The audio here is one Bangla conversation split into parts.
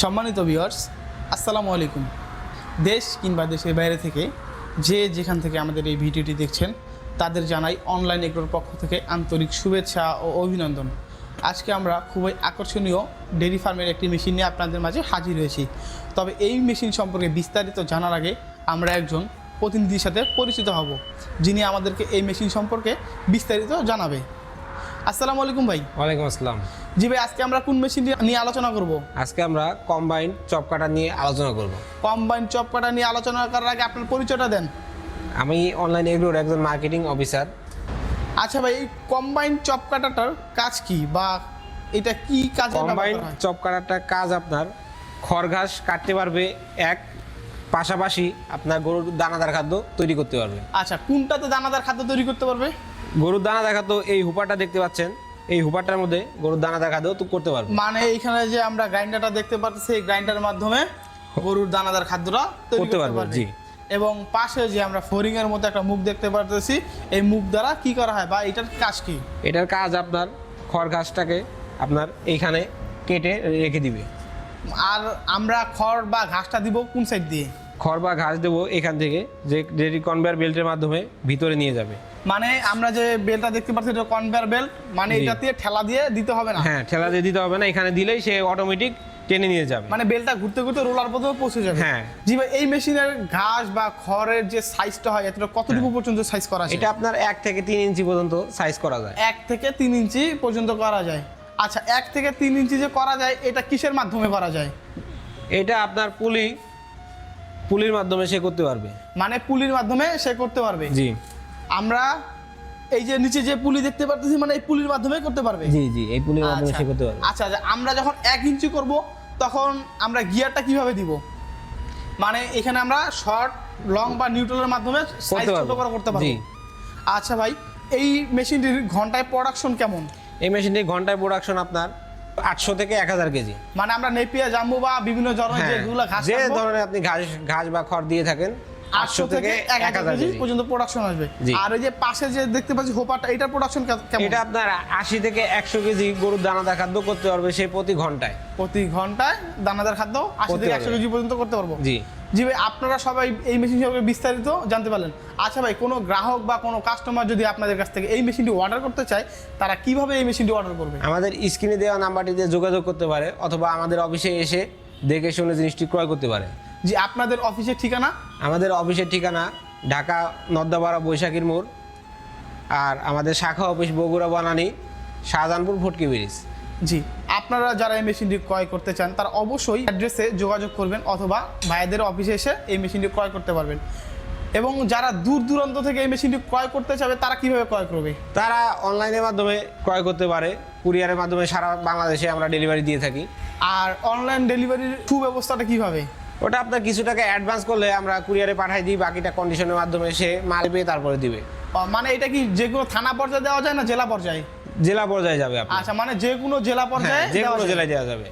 সম্মানিত ভিউয়ার্স আসসালামু আলাইকুম। দেশ কিংবা দেশের বাইরে থেকে যে যেখান থেকে আমাদের এই ভিডিওটি দেখছেন, তাদের জানাই অনলাইন এগ্রোর পক্ষ থেকে আন্তরিক শুভেচ্ছা ও অভিনন্দন। আজকে আমরা খুবই আকর্ষণীয় ডেয়ারি ফার্মের একটি মেশিন নিয়ে আপনাদের মাঝে হাজির হয়েছি। তবে এই মেশিন সম্পর্কে বিস্তারিত জানার আগে আমরা একজন প্রতিনিধির সাথে পরিচিত হব, যিনি আমাদেরকে এই মেশিন সম্পর্কে বিস্তারিত জানাবে। আসসালামু আলাইকুম ভাই। ওয়ালাইকুম আসসালাম। জি ভাই আজকে আমরা কোন মেশিন নিয়ে আলোচনা করব? আজকে আমরা কম্বাইন চপ কাটা নিয়ে আলোচনা করব। কম্বাইন চপ কাটা নিয়ে আলোচনা করার আগে আপনার পরিচয়টা দেন। আমি অনলাইন এগ্রোর একজন মার্কেটিং অফিসার আচ্ছা ভাই এই কম্বাইন চপ কাটাটার কাজ কি বা এটা কি কাজে কম্বাইন চপ কাটাটা কাজ আপনার খড় ঘাস কাটতে পারবে এক। পাশাপাশি আপনার গরুর দানাদার খাদ্য তৈরি করতে পারবে। আচ্ছা কোনটাতে দানাদার খাদ্য তৈরি করতে পারবে? গরুর দানাদার খাদ্য এই হুপারটা দেখতে পাচ্ছেন। এই হুপারটার মধ্যে গরুর দানাদার খাদ্য তো করতে পারবে। মানে এইখানে যে আমরা গ্রাইন্ডারটা দেখতে পাচ্ছি এই গ্রাইন্ডারের মাধ্যমে গরুর দানাদার খাদ্যটা করতে পারবে, জি। এবং পাশে যে আমরা ফোরিং এর মধ্যে একটা মুখ দেখতে পারতেছি এই মুখ দ্বারা কি করা হয় বা এটার কাজ কি? এটার কাজ আপনার খড় ঘাসটাকে আপনার এইখানে কেটে রেখে দিবে। আর আমরা খড় বা ঘাসটা দিব কোন সাইড দিয়ে? খড় বা ঘাস দেবো এখান থেকে যে যেটি কনভেয়ার বেল্টের মাধ্যমে ভিতরে নিয়ে যাবে। মানে আমরা যে বেলটা দেখতে পাচ্ছি এটা কনভেয়ার বেল্ট মানে এটা দিয়ে ঠেলা দিয়ে দিতে হবে না? হ্যাঁ ঠেলা দিয়ে দিতে হবে না এখানে দিলেই সে অটোমেটিক টেনে নিয়ে যাবে। মানে বেলটা ঘুরতে ঘুরতে রোলার পর্যন্ত পৌঁছে যাবে। হ্যাঁ। জি ভাই এই মেশিনের ঘাস বা খড়ের যে সাইজটা হয় এতটা কতটুকু পর্যন্ত সাইজ করা যায়? এটা আপনার এক থেকে তিন ইঞ্চি পর্যন্ত সাইজ করা যায়। এক থেকে তিন ইঞ্চি পর্যন্ত করা যায়। আচ্ছা এক থেকে তিন ইঞ্চি যে করা যায় এটা কিসের মাধ্যমে করা যায়? এটা আপনার পুলি পুলির মাধ্যমে সে করতে পারবে। মানে পুলির মাধ্যমে সে করতে পারবে। জি। আমরা এই যে নিচে যে পুলি দেখতে পারতেছি মানে এই পুলির মাধ্যমে করতে পারবে। জি জি এই পুলির মাধ্যমে আচ্ছা। সে করতে পারবে। আচ্ছা আচ্ছা, আমরা যখন এক ইঞ্চি করব তখন আমরা গিয়ারটা কীভাবে দিব? মানে এখানে আমরা শর্ট লং বা নিউট্রালের মাধ্যমে সাইজ ছোট করে করতে পারব। জি। আচ্ছা ভাই এই মেশিনটির ঘন্টায় প্রোডাকশন কেমন? এই মেশিনটি ঘন্টায় প্রোডাকশন আপনার আটশো থেকে এক হাজার কেজি। মানে আমরা নেপিয়া জাম্বু বা বিভিন্ন ধরনের হ্যাঁ যেগুলো ঘাস যে ধরনের আপনি ঘাস ঘাস বা খড় দিয়ে থাকেন আটশো থেকে এক হাজার কেজি পর্যন্ত প্রোডাকশন আসবে। আর ওই যে পাশে যে দেখতে পাচ্ছি হোপারটা এটার প্রোডাকশন কেমন? এটা আপনার আশি থেকে একশো কেজি গরুর দানাদার খাদ্য করতে পারবে সে প্রতি ঘন্টায়। প্রতি ঘন্টায় দানাদার খাদ্য আশি থেকে একশো কেজি পর্যন্ত করতে পারব। জি। জি ভাই আপনারা সবাই এই মেশিন সম্পর্কে বিস্তারিত জানতে পারলেন। আচ্ছা ভাই কোনো গ্রাহক বা কোনো কাস্টমার যদি আপনাদের কাছ থেকে এই মেশিনটি অর্ডার করতে চায় তারা কীভাবে এই মেশিনটি অর্ডার করবে? আমাদের স্ক্রিনে দেওয়া নাম্বারটিতে যোগাযোগ করতে পারে অথবা আমাদের অফিসে এসে দেখে শুনে জিনিসটি ক্রয় করতে পারে। জি আপনাদের অফিসের ঠিকানা? আমাদের অফিসের ঠিকানা ঢাকা নদ্দাপাড়া বৈশাখীর মোড়। আর আমাদের শাখা অফিস বগুড়া বানানি শাহজাহানপুর ফটকি ব্রিজ। জি আপনারা যারা এই মেশিনটি ক্রয় করতে চান তারা অবশ্যই অ্যাড্রেসে যোগাযোগ করবেন অথবা ভাইদের অফিসে এসে এই মেশিনটি ক্রয় করতে পারবেন। এবং যারা দূর দূরান্ত থেকে এই মেশিনটি ক্রয় করতে চাবে তারা কীভাবে ক্রয় করবে? তারা অনলাইনের মাধ্যমে ক্রয় করতে পারে কুরিয়ারের মাধ্যমে সারা বাংলাদেশে আমরা ডেলিভারি দিয়ে থাকি। আর অনলাইন ডেলিভারির সুব্যবস্থাটা কীভাবে? ওটা আপনার কিছু টাকা অ্যাডভান্স করলে আমরা কুরিয়ারে পাঠাই দিই বাকিটা কন্ডিশনের মাধ্যমে সে মাল পেয়ে তারপরে দিবে। মানে এটা কি যে কোনো থানা পর্যায়ে দেওয়া যায় না জেলা পর্যায়ে? জেলা পর্যায়ে যাবে আচ্ছা মানে যে কোনো জেলা পর্যায়ে হ্যাঁ, যে কোনো জেলায় দেওয়া যাবে।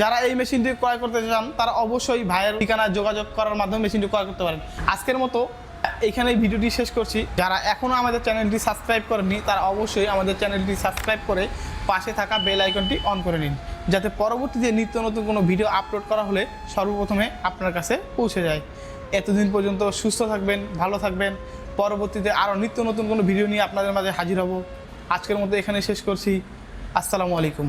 যারা এই মেশিনটি ক্রয় করতে চান তারা অবশ্যই ভাইয়ের ঠিকানা যোগাযোগ করার মাধ্যমে মেশিনটি ক্রয় করতে পারেন। আজকের মতো এখানে ভিডিওটি শেষ করছি। যারা এখনও আমাদের চ্যানেলটি সাবস্ক্রাইব করেননি তারা অবশ্যই আমাদের চ্যানেলটি সাবস্ক্রাইব করে পাশে থাকা বেল আইকনটি অন করে নিন। যাতে পরবর্তীতে নিত্য নতুন কোনো ভিডিও আপলোড করা হলে সর্বপ্রথমে আপনার কাছে পৌঁছে যায়। এতদিন পর্যন্ত সুস্থ থাকবেন, ভালো থাকবেন। পরবর্তীতে আরও নিত্য নতুন কোনো ভিডিও নিয়ে আপনাদের মাঝে হাজির হব। আজকের মতো এখানে শেষ করছি। আসসালামু আলাইকুম।